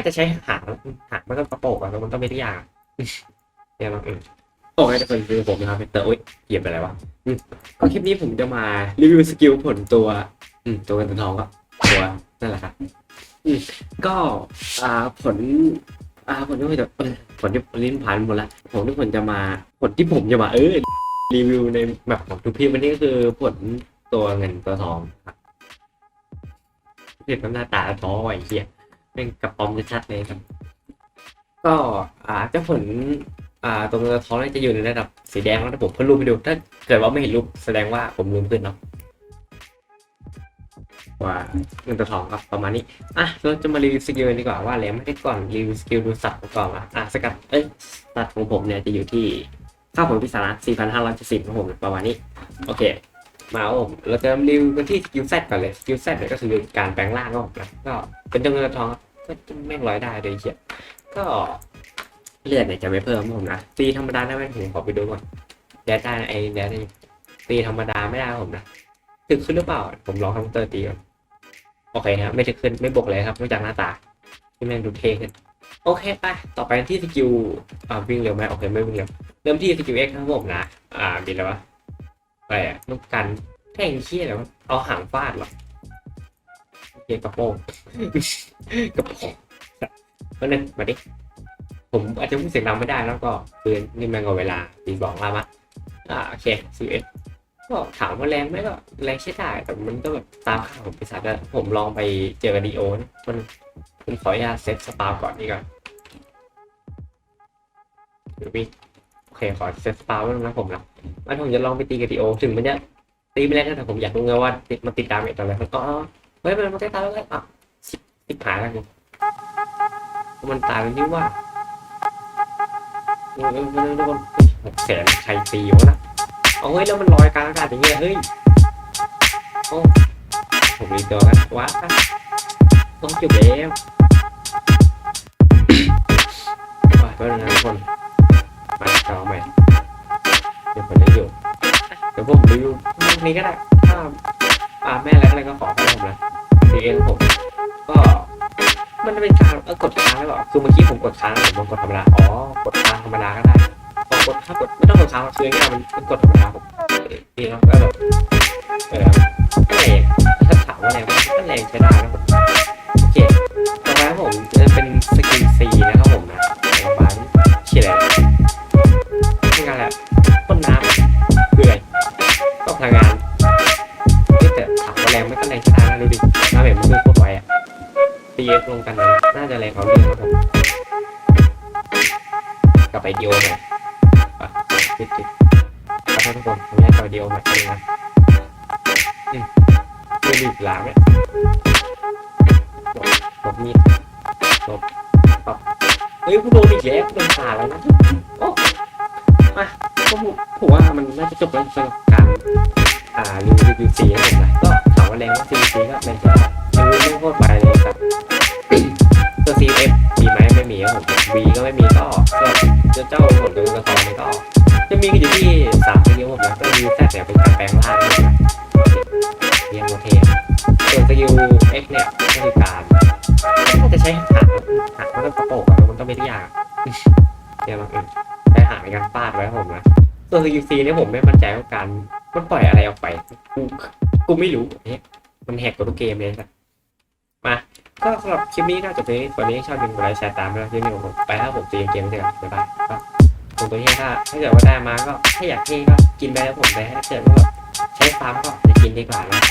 าจะใช้หางหางมันก็กระโปรงอะแล้วมันก็ไม่ได้ยากอะเนี่ยมันเออโอเคจะเป็นคือผมนะครับเตอร์โอ๊ยเหยียบไปอะไรวะก็คลิปนี้ผมจะมารีวิวสกิลผลตัว อืมตัวเงินตัวทองก็ตัวนั่นแหละครับอืมก็อ่าผล อ่าผลที่ผมจะผลที่ลิ้นผ่านหมดละผมที่ผมจะมาผลที่ผมจะมาเออรีวิวในแบบของทุกพี่วันนี้ก็คือผลตัวเงินตัวทองครับเรียกว่าหน้าตาท้อไอ้เหี้ย เป็นกระป๋อมชัดเลยครับ ก็อ่าเจ้าผลอ่าตรงเงินตัวทองน่าจะอยู่ในระดับสีแดงแล้วผมเพิ่งรูปไปดู ถ้าเกิดว่าไม่เห็นรูปแสดงว่าผมลืมขึ้นเนาะว่าเงินตัวทองก็ประมาณนี้อะเราจะมารีวิวสกิลนดีกว่าว่าแล้วไม่ได้ก่อนรีวิวสกิลดูสัตว์ก่อนอะอะสกัดเอ้ยสตัดของผมเนี่ยจะอยู่ที่ค่าผลพิศาจ4,570ของผมประมาณนี้โอเค มาครับผมเราจะรีวิวกันที่สกิลแซก่อนเลยสกิลแซเนี่ยก็คือการแปลงร่างก็ผมนะก็เป็นจำนวนทองก็แม่งร้อยได้เลยเชียก็เลือดเนี่ยจะไม่เพิ่มผมนะตีธรรมดาได้ไหมผมขอไปดูก่อนแดดได้ไอ้แดดได้ตีธรรมดาไม่ได้ผมนะถึงขึ้นหรือเปล่า ผมลองคอมพิวเตอร์ตีก่อนโอเคครับไม่ถึงขึ้นไม่บวกเลยครับนอกจากหน้าตาที่แม่งดูเท่ขึ้นโอเคไปต่อไปที่สกิลอ่าวิ่งเร็วไหมโอเคไม่วิ่งเร็วเริ่มที่สกิลเอ็กครับผมนะอ่าบินแล้ววะ อะไรอะลูกกันแท่งเชี่ยแล้วเอาหางฟาดหรอโอเคกระโปรงกระโปรงก็นึงมาดิผมอาจจะพูดเสียงดังไม่ได้แล้วก็ปืนนี่ม่งเอาเวลาตีสองแล้วมะอ่าโอเคสิเอ็ก็ถามว่าแรงไหมก็แรงใช้ได้แต่มันก็แบบตามค่าวของปีศาจแล้วผมลองไปเจอกับดีโอนะมันผมขออนุญาตเซตสปาก่อนนี่ก่อนเดี๋ยวมีโอ เคขอเซตสปาไว้นะผมนะแล้วผมจะลองไปตีกับดีโอถึงมันจะตีไม่ได้แต่ผมอยากรู้ไงว่ามันติดดามจอะไรมันอ๋อเฮ้ยมันมันใกล้ตายแล้วอะสิบสิบหายแล้วมันตายเป็นที่ว่าเออเออเออทุกคนหกแสนใครตีวะนะเอาเฮ้ยแล้วมันลอยกลางอากาศอย่างเงี้ยเฮ้ยโอ้ผมรีตัวกันว้าต้องจบแล้วว้าก็นะทุกคน เดี๋ยวผมรีวิวรูนี้ก็ได้ถ้าอ่าแม่อะไรอะไรก็ขอให้ผมนะดีเองผม ก็มันจะเป็นการเออกดค้างหรือเปล่าคือเมื่อกี้ผมกดค้างผมกดธรรมดาอ๋อกดค้างธรรมดาก็ได้พอกดถ้ากดไม่ต้องกดค้างคือง่ายมันมันกดธรรมดาผมเองนาะก็แบบเออ ก็พลังานเฮ้ยแต่ถามว่าแรงไม่ก็แรงใช้ได้นะดูดิน้ำแบบมันคือโคตรไวอะตีเอฟลงกันนะน่าจะแรงเขาเรื่องครับผมกลับไปเดีโอหน่อยอะติดติดครับทุกคนผมแยกตัวเดียวมาเองนะอืมคือบีบหลามเนี่ยหลบหลบมีดหลบปับเฮ้ยกูโดนอีกแล้วกูโดนขาแล้วนะโอ้มาก็ผมผมว่ามันน่าจะจบแล้วสำหรับการ อ่ารีวิวรีวิวซีนะผมนะก็ถามว่าแรงว่าซีซีก็แรงใช่ได้รีวิวไม่โคตรไปเลยครับตัว C F มีไหมไม่มีครับผม V ก็ไม่มีก็เจ้าเจ้าผลตัวกระสองนี่ก็จะมีกันอยู่ที่สามสกิลผมนะก็ยูแซเนี่ยเป็นการแปลงร่างนะเรียงโมเทนส่วนสกิล X เนี่ยก็คือการน่าจะใช้หางหางมันก็กระโปะมันก็ไม่ได้ยากเดี๋ยวลองอื่นใช้หางในการฟาดไว้ผมนะส่วนสกิล C เนี่ยผมไม่มั่นใจว่าการ มันปล่อยอะไรออกไป กูกูไม่รู้เนี่ยมันแหกตัวทุกเกมเลยนะมาก็สำหรับคลิปนี้น่าจบไปนี้วันนี้ชอบยิงกดไลค์แชร์ตามไปแล้วที่นี่ผมไปถ้าผมตีเกมเสร็จบ๊ายบายก็ผมตัวเนี้ยถ้าถ้าเกิดว่าได้มาก็ถ้าอยากเท่ก็กินไปแล้วผมไปถ้าเกิดว่าใช้ฟาร์มก็จะกินดีกว่านะ